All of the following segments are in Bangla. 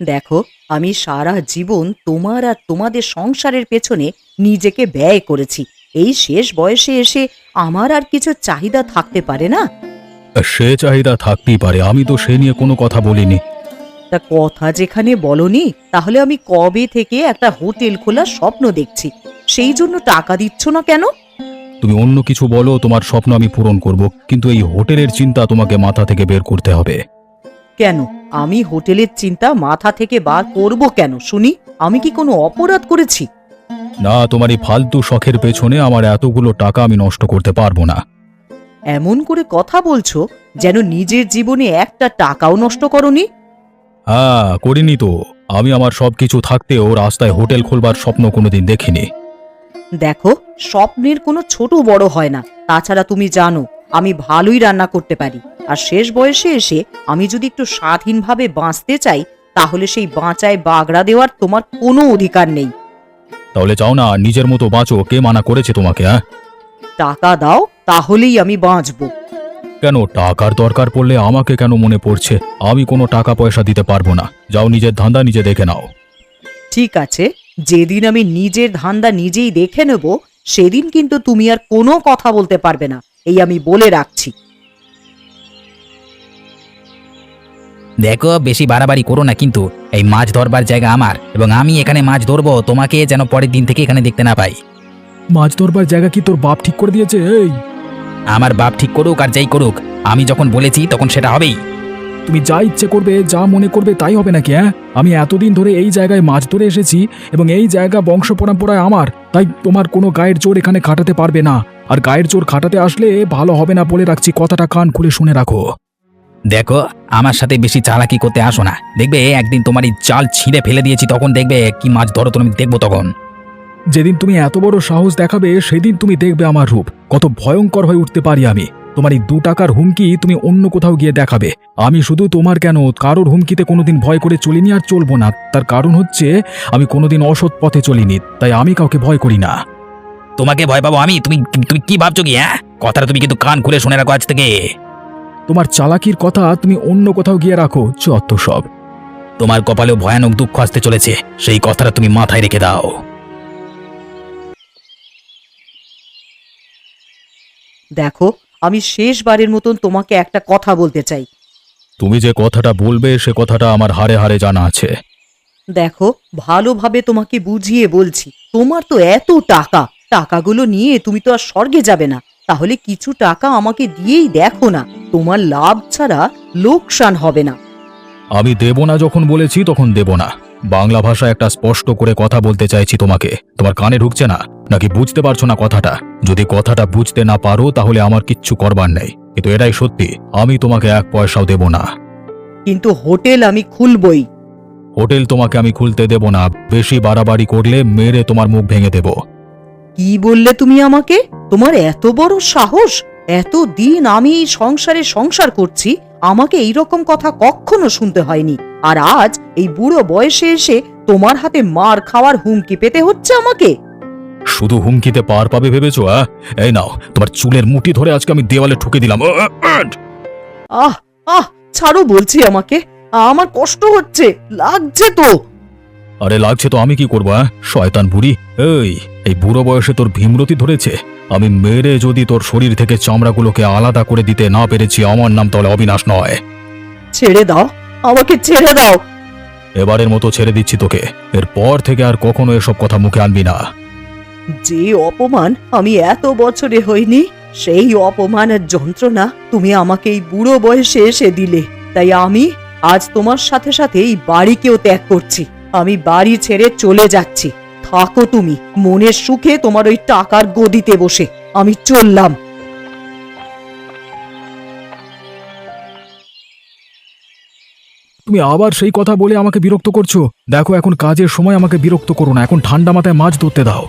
দেখো আমি সারা জীবন তোমার আর তোমাদের সংসারের পেছনে নিজেকে ব্যয় করেছি। এই শেষ বয়সে এসে আমার আর কিছু চাহিদা থাকতে পারে না? সে চাহিদা থাকতেই পারে আমি তো সে নিয়ে কোনো কথা বলিনি। তা কথা যেখানে বলনি তাহলে আমি কবে থেকে একটা হোটেল খোলার স্বপ্ন দেখছি? সেই জন্য টাকা দিচ্ছ না কেন? তুমি অন্য কিছু বলো তোমার স্বপ্ন আমি পূরণ করব কিন্তু এই হোটেলের চিন্তা তোমাকে মাথা থেকে বের করতে হবে। কেন? আমি হোটেলের চিন্তা মাথা থেকে বার করব কেন? শুনি আমি কি কোনো অপরাধ করেছি? না তোমার এই ফালতু শখের পেছনে আমার এতগুলো টাকা আমি নষ্ট করতে পারব না। এমন করে কথা বলছো যেন নিজের জীবনে একটা টাকাও নষ্ট করনি? হ্যাঁ করিনি তো। আমি আমার সবকিছু থাকতেও রাস্তায় হোটেল খোলবার স্বপ্ন কোনোদিন দেখিনি। দেখো স্বপ্নের কোনো ছোট বড় হয় না। তাছাড়া তুমি জানো আমি ভালোই রান্না করতে পারি। আর শেষ বয়সে এসে আমি যদি একটু স্বাধীনভাবে বাঁচতে চাই তাহলে সেই বাঁচায় বাগড়া দেওয়ার তোমার কোনো অধিকার নেই। তাহলে চাও না নিজের মতো বাঁচো কে মানা করেছে তোমাকে হ্যাঁ? টাকা দাও তাহলেই আমি বাঁচবো। কেন টাকার দরকার পড়লে আমাকে কেন মনে পড়ছে? আমি কোনো টাকা পয়সা দিতে পারব না। যাও নিজের ধান্দা নিজে দেখে নাও। ঠিক আছে যেদিন আমি নিজের ধান্দা নিজেই দেখে নেব সেদিন কিন্তু তুমি আর কোনো কথা বলতে পারবে না। এই আমি বলে রাখছি। দেখো বেশি বাড়াবাড়ি করো না কিন্তু। এই মাছ ধরবার জায়গা আমার এবং আমি এখানে মাছ ধরবো তোমাকে যেন পরের দিন থেকে এখানে দেখতে না পাই। মাছ ধরবার জায়গা কি তোর বাপ ঠিক করে দিয়েছে? এই। আমার বাপ ঠিক করুক আর যাই করুক আমি যখন বলেছি তখন সেটা হবেই। তুমি যা ইচ্ছে করবে যা মনে করবে তাই হবে নাকি হ্যাঁ? আমি এতদিন ধরে এই জায়গায় মাছ ধরে এসেছি এবং এই জায়গা বংশ পরম্পরায় আমার তাই তোমার কোনো গায়ের জোর এখানে খাটাতে পারবে না। আর গায়ের জোর খাটাতে আসলে ভালো হবে না বলে রাখছি কথাটা কান খুলে শুনে রাখো। দেখো আমার সাথে বেশি চালাকি করতে আসো না। দেখবে একদিন তোমার এই জাল ছিঁড়ে ফেলে দিয়েছি তখন দেখবে কি মাছ ধরো তুমি দেখব তখন। যেদিন তুমি এত বড় সাহস দেখাবে সেদিন তুমি দেখবে আমার রূপ। কত ভয়ঙ্কর হয়ে উঠতে পারি আমি। তোমার এই দু টাকার হুমকি তুমি অন্য কোথাও গিয়ে দেখাবে। আমি শুধু তোমার কেন কারোর হুমকিতে কোনোদিন ভয় করে চলিনি আর চলবো না। তার কারণ হচ্ছে আমি কোনোদিন অসৎ পথে চলিনি তাই আমি কাউকে ভয় করি না। তোমাকে ভয় পাবো আমি? তুমি তুমি কি ভাবছ কি হ্যাঁ? কথাটা তুমি কিন্তু কান খুলে শুনে রাখো আজ থেকে। তোমার চালাকির কথা তুমি অন্য কোথাও গিয়ে রাখো যত সব। তোমার কপালেও ভয়ানক দুঃখ আসতে চলেছে সেই কথাটা তুমি মাথায় রেখে দাও। দেখো আমি শেষবারের মতন তোমাকে একটা কথা বলতে চাই। তুমি যে কথাটা বলবে সে কথাটা আমার হারে হারে জানা আছে। দেখো ভালোভাবে তোমাকে বুঝিয়ে বলছি তোমার তো এত টাকা টাকাগুলো নিয়ে তুমি তো আর স্বর্গে যাবে না। তাহলে কিছু টাকা আমাকে দিয়েই দেখো না তোমার লাভ ছাড়া লোকসান হবে না। আমি দেব না যখন বলেছি তখন দেব না। বাংলা ভাষা একটা স্পষ্ট করে কথা বলতে চাইছি তোমাকে। তোমার কানে ঢুকছে না? নাকি বুঝতে পারছ না কথাটা? যদি কথাটা বুঝতে না পারো তাহলে আমার কিচ্ছু করবার নেই। কিন্তু এটাই সত্যি। আমি তোমাকে এক পয়সাও দেব না। কিন্তু হোটেল আমি খুলবই। হোটেল তোমাকে আমি খুলতে দেব না। বেশি বাড়াবাড়ি করলে মেরে তোমার মুখ ভেঙে দেব। কি বললে তুমি আমাকে? তোমার এত বড় সাহস? এত দিন আমি এই সংসারে সংসার করছি আমাকে এই রকম কথা কখনো শুনতে হয়নি। আর আজ এই বুড়ো বয়সে এসে তোমার হাতে মার খাওয়ার হুমকি পেতে হচ্ছে আমাকে? শুধু হুমকিতে পার পাবে ভেবেছো? এই নাও তোমার চুলের মুঠি ধরে আজকে আমি দেওয়ালে ঠুকে দিলাম আহ, আহ, আহ আহ ছাড়ো বলছি আমাকে আমার কষ্ট হচ্ছে লাগছে তো। আরে লাগছে তো আমি কি করব হ্যাঁ? শয়তান বুড়ি এই! এই বুড়ো বয়সে তোর ভীমরতি ধরেছে? আমি মেরে যদি তোর শরীর থেকে চামড়াগুলোকে আলাদা করে দিতে না পেরেছি আমার নাম তাহলে অবিনাশ নয়। ছেড়ে দাও আমাকে ছেড়ে দাও। এবারের মতো ছেড়ে দিচ্ছি তোকে। এরপর থেকে আর কখনো এসব কথা মুখে আনবি না। যে অপমান আমি এত বছরে হইনি সেই অপমানের যন্ত্রণা তুমি আমাকে এই বুড়ো বয়সে এসে দিলে। তাই আমি আজ তোমার সাথে সাথে এই বাড়িকেও ত্যাগ করছি। আমি বাড়ি ছেড়ে চলে যাচ্ছি। থাকো তুমি। মনের সুখে তোমার ওই টাকার গদিতে বসে। আমি চললাম। তুমি আবার সেই কথা বলে আমাকে বিরক্ত করছ? দেখো এখন কাজের সময় আমাকে বিরক্ত করো না। এখন ঠান্ডা মাথায় মাছ ধরতে দাও।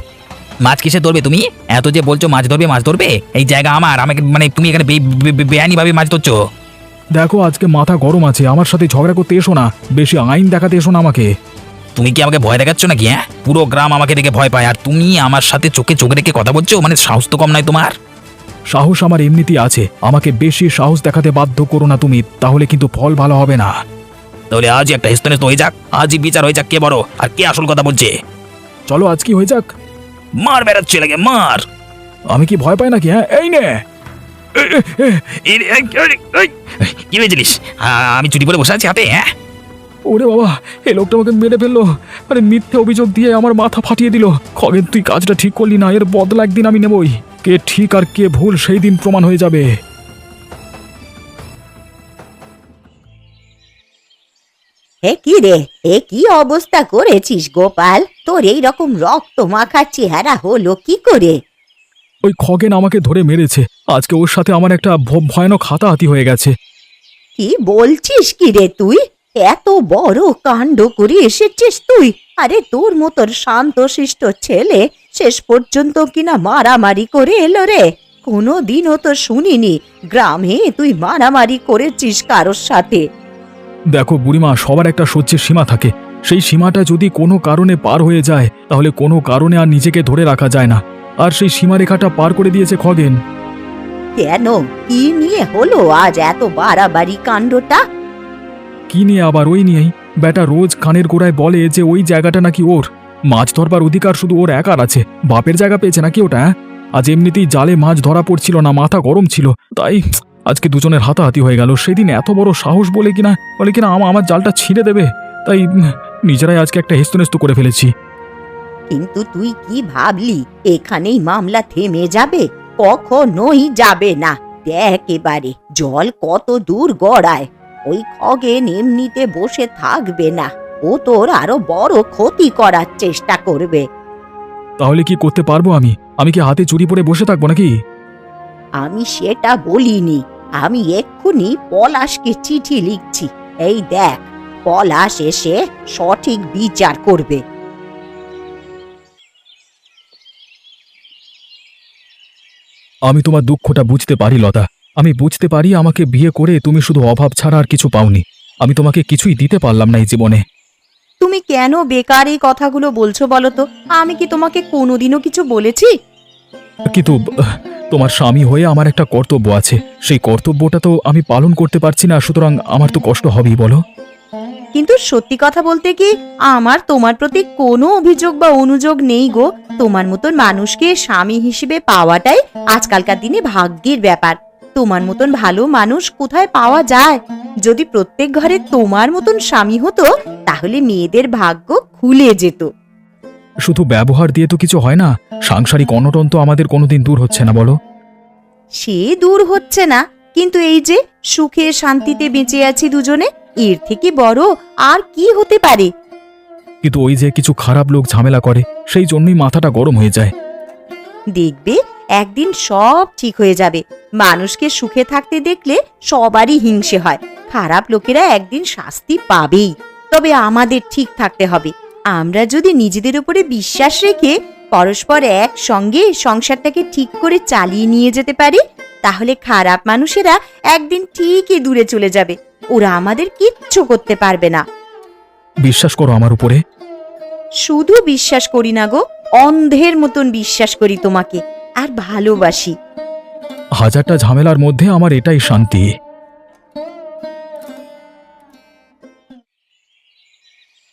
মাছ কিসে ধরবে তুমি? এত যে বলছো মাছ ধরবে মাছ ধরবে? এই জায়গা আমার। আমাকে মানে তুমি এখানে বেআইনি ভাবে মাছ ধরছো? দেখো আজকে মাথা গরম আছে। আমার সাথে ঝগড়া করতে এসো না। বেশি আইন দেখাতে এসো না আমাকে। তুমি কি আমাকে ভয় দেখাচ্ছ নাকি হ্যাঁ? পুরো গ্রাম আমাকে দেখে ভয় পায় আর তুমি আমার সাথে চোখে চোখে রেখে কথা বলছো? মানে সাহস তো কম নয় তোমার? সাহস আমার এমনিতেই আছে। আমাকে বেশি সাহস দেখাতে বাধ্য করো না তুমি তাহলে কিন্তু ফল ভালো হবে না। তাহলে আজই একটা হেস্তনেস্ত হয়ে যাক আজই বিচার হয়ে যাক কে বড় আর কে আসল কথা বলছে। চলো আজ কি হয়ে যাক? মার বেড়াচ্ছে লাগে মার। আমি কি ভয় পাই নাকি হ্যাঁ? এই নে! কি আ- আমি চুরি করে বসে আছি হাতে হ্যাঁ? ওরে বাবা এ লোকটা আমাকে মেরে ফেলল। আরে মিথ্যে অভিযোগ দিয়ে আমার মাথা ফাটিয়ে দিল। খগেন তুই কাজটা ঠিক করলি না এর বদলা একদিন আমি নেবই। কে ঠিক আর কে ভুল সেই দিন প্রমাণ হয়ে যাবে। এ কি রে? এ কি অবস্থা করেছিস গোপাল? তোর এই রকম রক্ত মাখা চেহারা হলো কি করে? ওই খগেন আমাকে ধরে মেরেছে। আজকে ওর সাথে আমার একটা ভ- ভয়ানক হাতাহাতি হয়ে গেছে। কি বলছিস কি রে তুই? এত বড় কাণ্ড করে এসেছিস তুই? আরে তোর মতন শান্তশিষ্ট ছেলে শেষ পর্যন্ত কিনা মারামারি করে এলো রে। কোনো দিনও তো শুনিনি গ্রামে তুই মারামারি করেছিস কারোর সাথে। দেখো বুড়িমা সবার একটা সহ্যের সীমা থাকে। সেই সীমাটা যদি কোনো কারণে পার হয়ে যায় তাহলে কোনো কারণে আর নিজেকে ধরে রাখা যায় না। আর সেই সীমারেখাটা পার করে দিয়েছে খগেন। কেন? কি নিয়ে হলো আজ এত বাড়াবাড়ি কাণ্ডটা? কি নিয়ে আবার ওই নিয়েই? বেটা রোজ কানের গোড়ায় বলে যে ওই জায়গাটা নাকি ওর। মাছ ধরবার অধিকার শুধু ওর একার আছে। বাপের জায়গা পেয়েছে নাকি ওটা? আজ এমনিতেই জালে মাছ ধরা পড়ছিল না, মাথা গরম ছিল। তাই আজকে দুজনের হাতাহাতি হয়ে গেল। সেদিন এত বড় সাহস বলে কিনা বলে কিনা আমা, আমার জালটা ছিঁড়ে দেবে। তাই নিজেরাই আজকে একটা হেস্তনেস্ত করে ফেলেছি। কিন্তু তুই কি ভাবলি? এখানেই মামলা থেমে যাবে? কখনোই যাবে না। দেখ এবারে, জল কত দূর গড়ায়। ওই খগেন এমনিতে বসে থাকবে না। ও তোর আরও বড় ক্ষতি করার চেষ্টা করবে। তাহলে কি করতে পারব আমি? আমি কি হাতে চুরি পরে বসে থাকব নাকি? আমি সেটা বলিনি। আমি এক্ষুনি পলাশকে চিঠি লিখছি। এই দেখ পলাশ এসে সঠিক বিচার করবে। আমি তোমার দুঃখটা বুঝতে পারি লতা। আমি বুঝতে পারি আমাকে বিয়ে করে তুমি শুধু অভাব ছাড়া আর কিছু পাওনি। আমি তোমাকে কিছুই দিতে পারলাম না এই জীবনে। তুমি কেন বেকার এই কথাগুলো বলছো বলো তো? আমি কি তোমাকে কোনোদিনও কিছু বলেছি? কিন্তু তোমার স্বামী হয়ে আমার একটা কর্তব্য আছে। সেই কর্তব্যটা তো আমি পালন করতে পারছি না সুতরাং আমার তো কষ্ট হবেই বলো। কিন্তু সত্যি কথা বলতে কি আমার তোমার প্রতি কোনো অভিযোগ বা অনুযোগ নেই গো। তোমার মতন মানুষকে স্বামী হিসেবে পাওয়াটাই আজকালকার দিনে ভাগ্যের ব্যাপার। তোমার মতন ভালো মানুষ কোথায় পাওয়া যায়? যদি প্রত্যেক ঘরে তোমার মতন স্বামী হতো তাহলে মেয়েদের ভাগ্য খুলে যেত। শুধু ব্যবহার দিয়ে তো কিছু হয় না সাংসারিক অনটন তো আমাদের কোনোদিন দূর হচ্ছে না বলো। সে দূর হচ্ছে না কিন্তু এই যে সুখে শান্তিতে বেঁচে আছি দুজনে এর থেকে বড় আর কি হতে পারে? কিন্তু ওই যে কিছু খারাপ লোক ঝামেলা করে সেই জন্যই মাথাটা গরম হয়ে যায়। দেখবে একদিন সব ঠিক হয়ে যাবে। মানুষকে সুখে থাকতে দেখলে সবারই হিংসে হয়। খারাপ লোকেরা একদিন শাস্তি পাবেই। তবে আমাদের ঠিক থাকতে হবে। আমরা যদি নিজেদের উপরে বিশ্বাস রেখে পরস্পর একসঙ্গে সংসারটাকে ঠিক করে চালিয়ে নিয়ে যেতে পারি তাহলে খারাপ মানুষেরা একদিন ঠিকই দূরে চলে যাবে। ওরা আমাদের কিচ্ছু করতে পারবে না। বিশ্বাস করো আমার উপরে। শুধু বিশ্বাস করি না গো অন্ধের মতন বিশ্বাস করি তোমাকে। আর ভালোবাসি। হাজারটা ঝামেলার মধ্যে আমার এটাই শান্তি।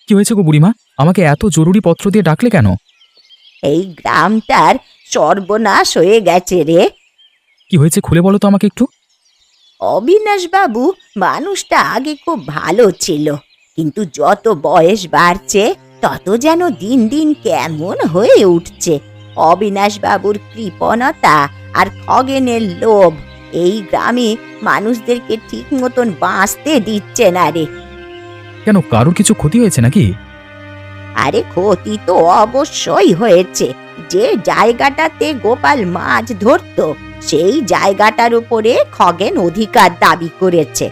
কি হয়েছে গো বুড়িমা? আমাকে এত জরুরি পত্র দিয়ে ডাকলে কেন? এই গ্রামটার সর্বনাশ হয়ে গেছে রে। কি হয়েছে খুলে বলো তো আমাকে একটু। অবিনাশ বাবু মানুষটা আগে খুব ভালো ছিল কিন্তু যত বয়স বাড়ছে তত যেন দিন দিন কেমন হয়ে উঠছে। অবিনাশ বাবুর কৃপণতা আর খগেনের লোভ এই গ্রামে মানুষদেরকে ঠিক মতন বাঁচতে দিচ্ছে না রে। কেন কারোর কিছু ক্ষতি হয়েছে নাকি? আরে ক্ষতি তো অবশ্যই হয়েছে। যে জায়গাটাতে গোপাল মাছ ধরতো সেই জায়গাটার উপরে খগেন অধিকার দাবি করেছে।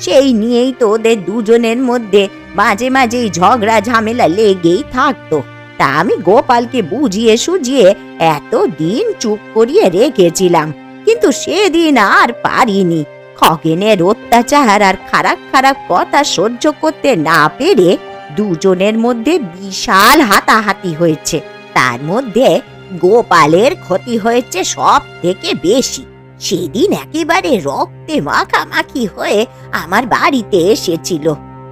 সেই নিয়েই তো ওদের দুজনের মধ্যে মাঝে মাঝেই ঝগড়া ঝামেলা লেগেই থাকতো। তা আমি গোপালকে বুঝিয়ে সুঝিয়ে এত দিন চুপ করিয়ে রেখেছিলাম, কিন্তু সেদিন আর পারিনি। খগেনের অত্যাচার আর খারাপ খারাপ কথা সহ্য করতে না পেরে দুজনের মধ্যে বিশাল হাতাহাতি হয়েছে। তার মধ্যে গোপালের ক্ষতি হয়েছে সব থেকে বেশি। সেদিন একেবারে রক্তে মাখামাখি হয়ে আমার বাড়িতে এসেছিল,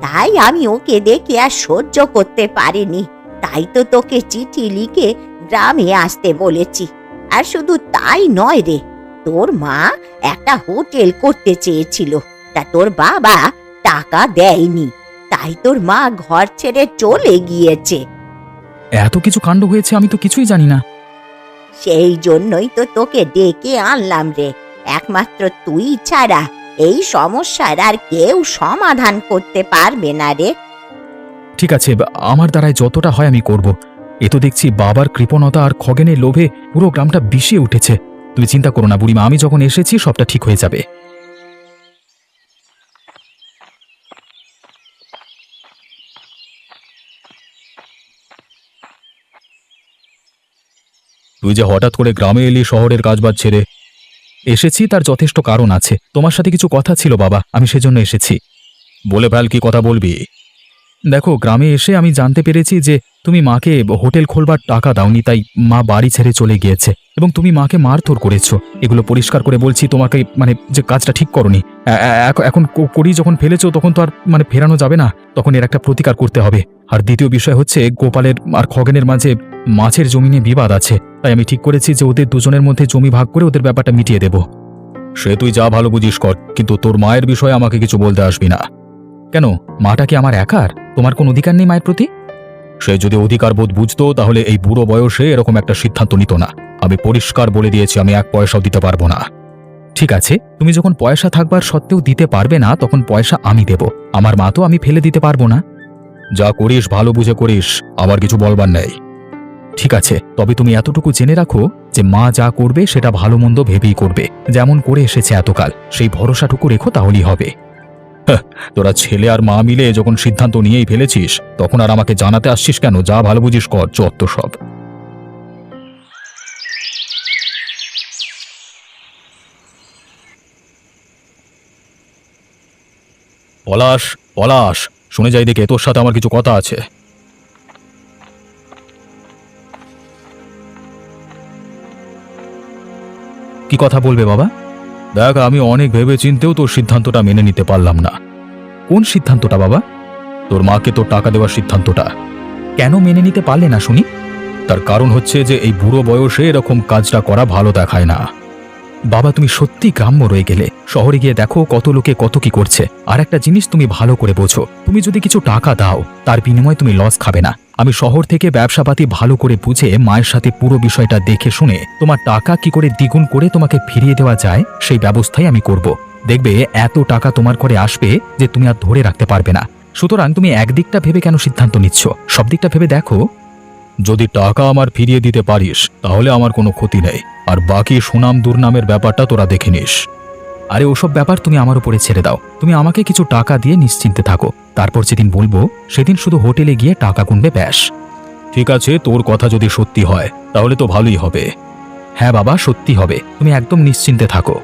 তাই আমি ওকে দেখে আর সহ্য করতে পারিনি। তাই তো তোকে চিঠি লিখে গ্রামে আসতে বলেছি। আর শুধু তাই নয় রে তোর মা একটা হোটেল করতে চেয়েছিল। তা তোর বাবা টাকা দেয়নি তাই তোর মা ঘর ছেড়ে চলে গিয়েছে। এত কিছু কাণ্ড হয়েছে আমি তো কিছুই জানি না। সেই জন্যই তো তোকে ডেকে আনলাম রে। একমাত্র তুই ছাড়া এই সমস্যার আর কেউ সমাধান করতে পারবে না রে। ঠিক আছে, আমার দ্বারায় যতটা হয় আমি করব। এ তো দেখছি বাবার কৃপণতা আর খগেনের লোভে পুরো গ্রামটা বিষিয়ে উঠেছে। তুমি চিন্তা করো না বুড়িমা, আমি যখন এসেছি সবটা ঠিক হয়ে যাবে। তুই যে হঠাৎ করে গ্রামে এলি, শহরের কাজবাজ ছেড়ে। এসেছি, তার যথেষ্ট কারণ আছে। তোমার সাথে কিছু কথা ছিল, বাবা। আমি সেজন্য এসেছি। বলে ফেল, কি কথা বলবি? দেখো, গ্রামে এসে আমি জানতে পেরেছি যে তুমি মাকে হোটেল খোলবার টাকা দাওনি, তাই মা বাড়ি ছেড়ে চলে গিয়েছে এবং তুমি মাকে মারধর করেছ। এগুলো পরিষ্কার করে বলছি, তোমাকে মানে যে কাজটা ঠিক করনি। এখন করি যখন ফেলেছো, তখন তো আর মানে ফেরানো যাবে না। তখন এর একটা প্রতিকার করতে হবে। আর দ্বিতীয় বিষয় হচ্ছে, গোপালের আর খগেনের মাঝে মাছের জমি নিয়ে বিবাদ আছে। তাই আমি ঠিক করেছি যে ওদের দুজনের মধ্যে জমি ভাগ করে ওদের ব্যাপারটা মিটিয়ে দেব। সে তুই যা ভালো বুঝিস কর, কিন্তু তোর মায়ের বিষয়ে আমাকে কিছু বলতে আসবি না। কেন? মাটা কি আমার একার? তোমার কোন অধিকার নেই মায়ের প্রতি? সে যদি অধিকার বোধ বুঝতো, তাহলে এই বুড়ো বয়সে এরকম একটা সিদ্ধান্ত নিত না। আমি পরিষ্কার বলে দিয়েছি, আমি এক পয়সাও দিতে পারব না। ঠিক আছে, তুমি যখন পয়সা থাকবার সত্ত্বেও দিতে পারবে না, তখন পয়সা আমি দেব। আমার মা তো আমি ফেলে দিতে পারব না। যা করিস, ভালো বুঝে করিস আমার কিছু বলবার নেই। ঠিক আছে, তবে তুমি এতটুকু জেনে রাখো যে মা যা করবে, সেটা ভালো মন্দ ভেবেই করবে। যেমন করে এসেছে এতকাল, সেই ভরসাটুকু রেখো, তাহলেই হবে। তোরা ছেলে আর মা মিলে যখন সিদ্ধান্ত নিয়েই ফেলেছিস, তখন আর আমাকে জানাতে আসছিস কেন? যা ভালো বুঝিস কর চত্ব সব। পলাশ পলাশ, শুনে যাই দেখে, তোর সাথে আমার কিছু কথা আছে। কি কথা বলবে বাবা? দেখ, আমি অনেক ভেবে চিনতেও তোর সিদ্ধান্তটা মেনে নিতে পারলাম না। কোন সিদ্ধান্তটা, বাবা? তোর মাকে তোর টাকা দেওয়ার সিদ্ধান্তটা। কেন মেনে নিতে পারলে না, শুনি? তার কারণ হচ্ছে যে, এই বুড়ো বয়সে এরকম কাজটা করা ভালো দেখায় না। বাবা, তুমি সত্যি গ্রাম্য রয়ে গেলে। শহরে গিয়ে দেখো কত লোকে কত কি করছে। আর একটা জিনিস তুমি ভালো করে বোঝো, তুমি যদি কিছু টাকা দাও, তার বিনিময়ে তুমি লস খাবে না। আমি শহর থেকে ব্যবসাপাতি ভালো করে বুঝে মায়ের সাথে পুরো বিষয়টা দেখে শুনে তোমার টাকা কি করে দ্বিগুণ করে তোমাকে ফিরিয়ে দেওয়া যায়, সেই ব্যবস্থাই আমি করব। দেখবে এত টাকা তোমার করে আসবে যে তুমি আর ধরে রাখতে পারবে না। সুতরাং তুমি একদিকটা ভেবে কেন সিদ্ধান্ত নিচ্ছ? সব দিকটা ভেবে দেখো। যদি টাকা আমার ফিরিয়ে দিতে পারিস, তাহলে আমার কোনো ক্ষতি নেই। আর বাকি সুনাম দুর্নামের ব্যাপারটা তোরা দেখে নিস। আরে ওসব ব্যাপার তুমি আমার উপরে ছেড়ে দাও। তুমি আমাকে কিছু টাকা দিয়ে নিশ্চিন্তে থাকো। তারপর যেদিন বলব, সেদিন শুধু হোটেলে গিয়ে টাকা গুনবে ব্যাস। ঠিক আছে, তোর কথা যদি সত্যি হয়, তাহলে তো ভালোই হবে। হ্যাঁ বাবা, সত্যি হবে। তুমি একদম নিশ্চিন্তে থাকো।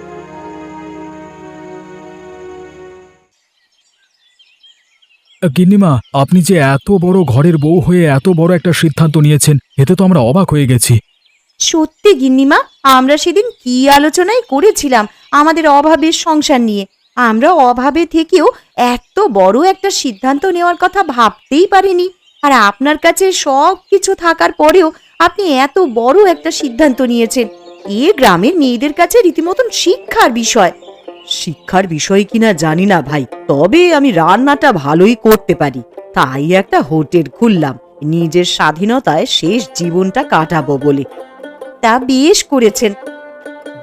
গিন্নিমা, আপনি যে এত বড় ঘরের বউ হয়ে এত বড় একটা সিদ্ধান্ত নিয়েছেন, এতে তো আমরা অবাক হয়ে গেছি। সত্যি গিন্নিমা, আমরা সেদিন কি আলোচনাই করেছিলাম আমাদের অভাবের সংসার নিয়ে। আমরা অভাবে থেকেও এত বড় একটা সিদ্ধান্ত নেওয়ার কথা ভাবতেই পারিনি। আর আপনার কাছে সব কিছু থাকার পরেও আপনি এত বড় একটা সিদ্ধান্ত নিয়েছেন। এ গ্রামের মেয়েদের কাছে রীতিমতন শিক্ষার বিষয়। শিক্ষার বিষয় কিনা জানি না ভাই, তবে আমি রান্নাটা ভালোই করতে পারি। তাই একটা হোটেল খুললাম, নিজের স্বাধীনতায় শেষ জীবনটা কাটাবো বলে। তা বেশ করেছেন।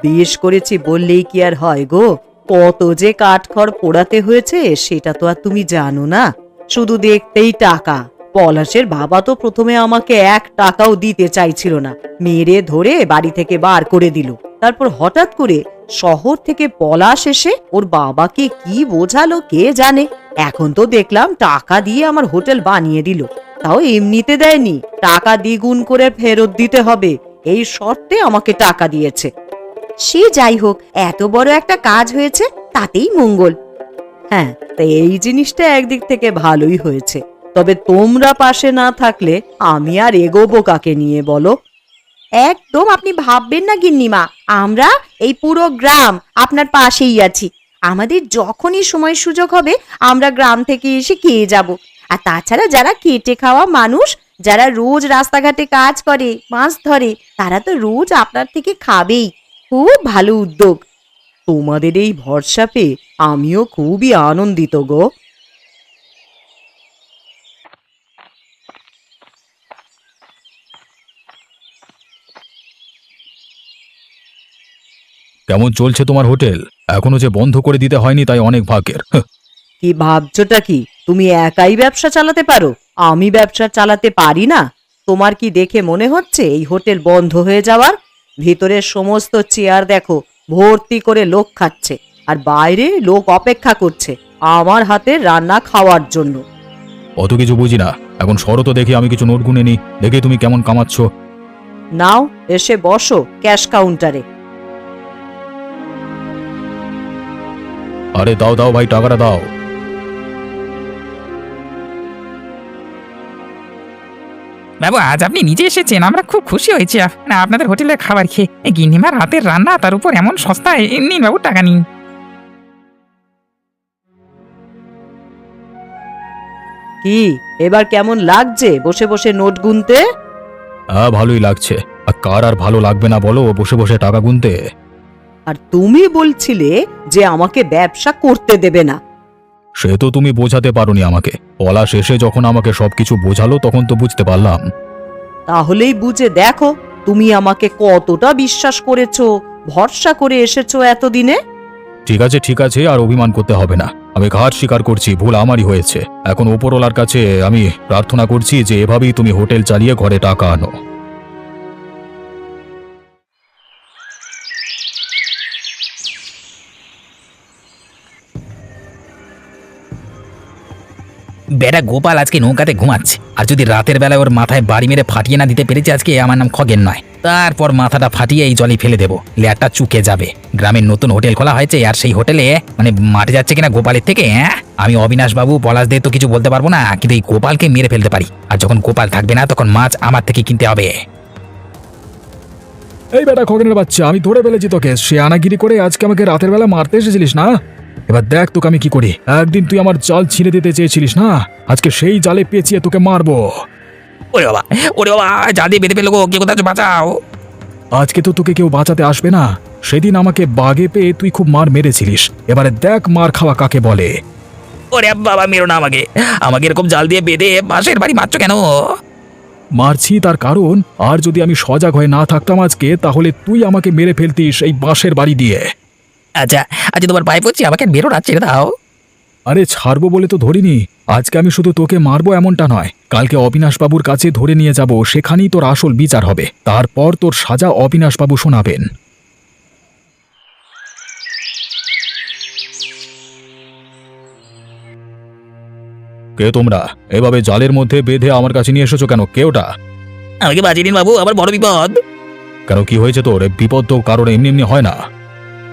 বেশ করেছি বললেই কি আর হয় গো? কত যে কাঠখড় পোড়াতে হয়েছে, সেটা তো আর তুমি জানো না। শুধু দেখতেই টাকা। পলাশের বাবা তো প্রথমে আমাকে এক টাকাও দিতে চাইছিল না। মেরে ধরে বাড়ি থেকে বার করে দিল। তারপর হঠাৎ করে শহর থেকে পলাশ এসে ওর বাবাকে কি বোঝালো কে জানে? এখন তো দেখলাম টাকা দিয়ে আমার হোটেল বানিয়ে দিল। তাও এমনিতে দেয়নি। টাকা দ্বিগুণ করে ফেরত দিতে হবে। এই শর্তে আমাকে টাকা দিয়েছে। সে যাই হোক, এত বড় একটা কাজ হয়েছে, তাতেই মঙ্গল। হ্যাঁ তা এই জিনিসটা একদিক থেকে ভালোই হয়েছে। তবে তোমরা পাশে না থাকলে আমি আর এগোবো কাকে নিয়ে বলো? একদম আপনি ভাববেন না, গিন্নিমা। আমরা এই পুরো গ্রাম আপনার পাশেই আছি। আমাদের যখনই সময় সুযোগ হবে, আমরা গ্রাম থেকে এসে খেয়ে যাব। আর তাছাড়া যারা কেটে খাওয়া মানুষ যারা রোজ রাস্তাঘাটে কাজ করে মাছ ধরে তারা তো রোজ আপনার থেকে খাবেই। খুব ভালো উদ্যোগ। তোমাদের এই ভরসা পেয়ে আমিও খুবই আনন্দিত গো। কেমন চলছে তোমার হোটেল? এখনও যে বন্ধ করে দিতে হয়নি তাই অনেক ভাগ্যের। কি ভাবছোটা কি? তুমি একাই ব্যবসা চালাতে পারো? আমি ব্যবসা চালাতে পারি না? তোমার কি দেখে মনে হচ্ছে এই হোটেল বন্ধ হয়ে যাওয়ার? ভিতরের সমস্ত চেয়ার দেখো ভর্তি করে লোক খাচ্ছে আর বাইরে লোক অপেক্ষা করছে আমার হাতে রান্না খাওয়ার জন্য। অত কিছু বুঝি না। এখন শরত দেখি আমি কিছু নোট গুনে নি দেখে তুমি কেমন কামাচ্ছ। নাও এসে বসো ক্যাশ কাউন্টারে। আরে দাও দাও ভাই টাকাটা দাও। বাবু আজ আপনি নিজে এসেছেন আমরা খুব খুশি হয়েছি। না আপনাদের হোটেলের খাবার খেয়ে গিন্নিমার হাতের রান্না তার উপর এমন সস্তায় নিন বাবু টাকা নিন। কি এবার কেমন লাগছে বসে বসে নোট গুনতে? হ্যাঁ ভালোই লাগছে। আর কার আর ভালো লাগবে না বলো বসে বসে টাকা গুনতে? আর তুমি বলছিলে যে আমাকে ব্যবসা করতে দেবে না। সে তো তুমি বোঝাতে পারোনি আমাকে। পলাশ শেষে যখন আমাকে সবকিছু বোঝালো তখন তো বুঝতে পারলাম। তাহলেই বুঝে দেখো তুমি আমাকে কতটা বিশ্বাস করেছ ভরসা করে এসেছ এতদিনে? ঠিক আছে ঠিক আছে আর অভিমান করতে হবে না। আমি ঘাট স্বীকার করছি ভুল আমারই হয়েছে। এখন ওপরওয়ালার কাছে আমি প্রার্থনা করছি যে এভাবেই তুমি হোটেল চালিয়ে ঘরে টাকা আনো। বেটা গোপাল আজকে নৌকাতে ঘুমাচ্ছে। আর যদি রাতের বেলায় ওর মাথায় বাড়ি মেরে ফাটিয়ে না দিতে পেরেছে আজকে আমার নাম খগেন নয়। তারপর মাথাটা ফাটিয়ে এই জলে ফেলে দেবো। লেয়ারটা চুকে যাবে। গ্রামের নতুন হোটেল খোলা হয়েছে, আর সেই হোটেলে মানে মাঠে যাচ্ছে কিনা গোপালের থেকে হ্যাঁ আমি অবিনাশ বাবু পলাশদের তো কিছু বলতে পারব না, কিন্তু এই গোপালকে মেরে ফেলতে পারি। আর যখন গোপাল থাকবে না, তখন মাছ আমার থেকে কিনতে হবে। এই বেটা খগেনের বাচ্চা, আমি ধরে ফেলেছি তোকে। সে আনাগিরি করে আজকে আমাকে রাতের বেলা মারতে এসেছিলিস না? এবার দেখ তোকে আমি কি করি। একদিন তুই আমার জাল ছিঁড়ে দিতে চেয়েছিলিস না? আজকে সেই জালে পেঁচিয়ে তোকে মারবো। ওরে বাবা ওরে বাবা যা দিয়ে বেঁধে গো কে কোথায় আছো? বাঁচাও। আজকে তো তোকে কেউ বাঁচাতে আসবে না। সেদিন আমাকে বাগে পেয়ে তুই খুব মার মেরেছিলিস। এবারে দেখ মার খাওয়া কাকে বলে। ওরে বাবা মেরো না আমাকে। আমাকে এরকম জাল দিয়ে বেঁধে পাশের বাড়ি মারছো কেন? মারছি তার কারণ আর যদি আমি সজাগ হয়ে না থাকতাম আজকে তাহলে তুই আমাকে মেরে ফেলতিস এই বাঁশের বাড়ি দিয়ে। আচ্ছা আচ্ছা তোমার পায়ে পড়ছি আমাকে বেরো না ছেড়ে দাও। আরে ছাড়বো বলে তো ধরিনি। আজকে আমি শুধু তোকে মারবো এমনটা নয়। কালকে অবিনাশবাবুর কাছে ধরে নিয়ে যাব সেখানেই তোর আসল বিচার হবে। তারপর তোর সাজা অবিনাশবাবু শোনাবেন। কে তোমরা? এভাবে জালের মধ্যে বেঁধে আমার কাছে নিয়ে এসেছ কেন? কে ওটা? আমাকে বাঁচিয়ে দিন বাবু আমার বড় বিপদ। কেন কি হয়েছে তোর? বিপদ তো কারোর এমনি এমনি হয় না।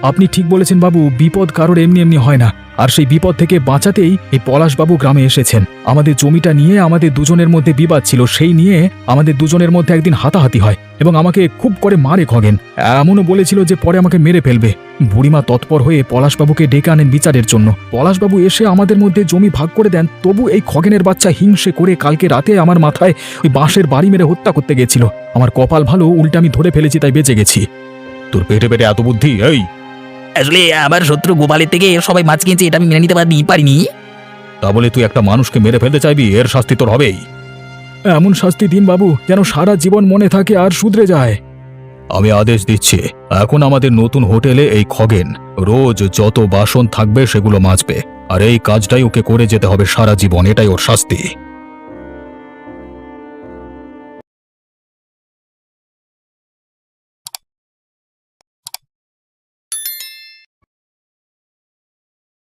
আপনি ঠিক বলেছেন বাবু, বিপদ কারোর এমনি এমনি হয় না। আর সেই বিপদ থেকে বাঁচাতেই এই পলাশবাবু গ্রামে এসেছেন। আমাদের জমিটা নিয়ে আমাদের দুজনের মধ্যে বিবাদ ছিল, সেই নিয়ে আমাদের দুজনের মধ্যে একদিন হাতাহাতি হয় এবং আমাকে খুব করে মারে খগেন। এমনও বলেছিল যে পরে আমাকে মেরে ফেলবে। বুড়িমা তৎপর হয়ে পলাশবাবুকে ডেকে আনেন বিচারের জন্য। পলাশবাবু এসে আমাদের মধ্যে জমি ভাগ করে দেন, তবু এই খগেনের বাচ্চা হিংসে করে কালকে রাতে আমার মাথায় ওই বাঁশের বাড়ি মেরে হত্যা করতে গেছিল। আমার কপাল ভালো, উল্টা আমি ধরে ফেলেছি, তাই বেঁচে গেছি। তোর পেটে পেটে এত বুদ্ধি, এই! আসলে আমার শত্রু গোপালের থেকে সবাই মাছ কিনছে এটা আমি মেনে নিতে পারিনি পারিনি। তা বলে তুই একটা মানুষকে মেরে ফেলতে চাইবি এর শাস্তি তোর হবেই। এমন শাস্তি দিন বাবু যেন সারা জীবন মনে থাকে আর শুধরে যায়। আমি আদেশ দিচ্ছি এখন আমাদের নতুন হোটেলে এই খগেন রোজ যত বাসন থাকবে সেগুলো মাজবে আর এই কাজটাই ওকে করে যেতে হবে সারা জীবন এটাই ওর শাস্তি।